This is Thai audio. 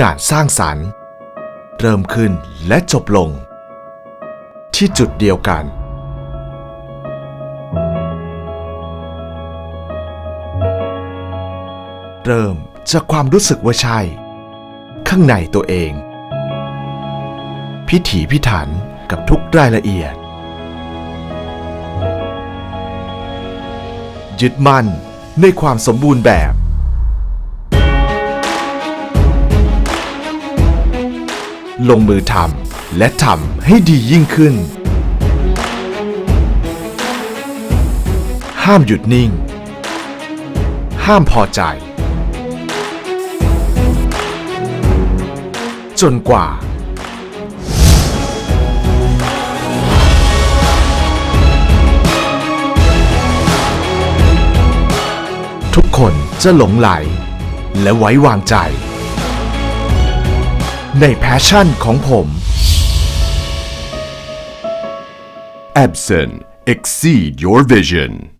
งานสร้างสรรค์ เริ่มขึ้นและจบลง ที่จุดเดียวกัน เริ่มจากความรู้สึกว่าใช่ ข้างในตัวเอง พิถีพิถันกับทุกรายละเอียด ยึดมั่นในความสมบูรณ์แบบ ลงมือทำและทำให้ดียิ่งขึ้น ห้ามหยุดนิ่ง ห้ามพอใจ จนกว่า ทุกคนจะหลงไหล และไว้วางใจ ในแพชชั่นของผม Absin exceed your vision.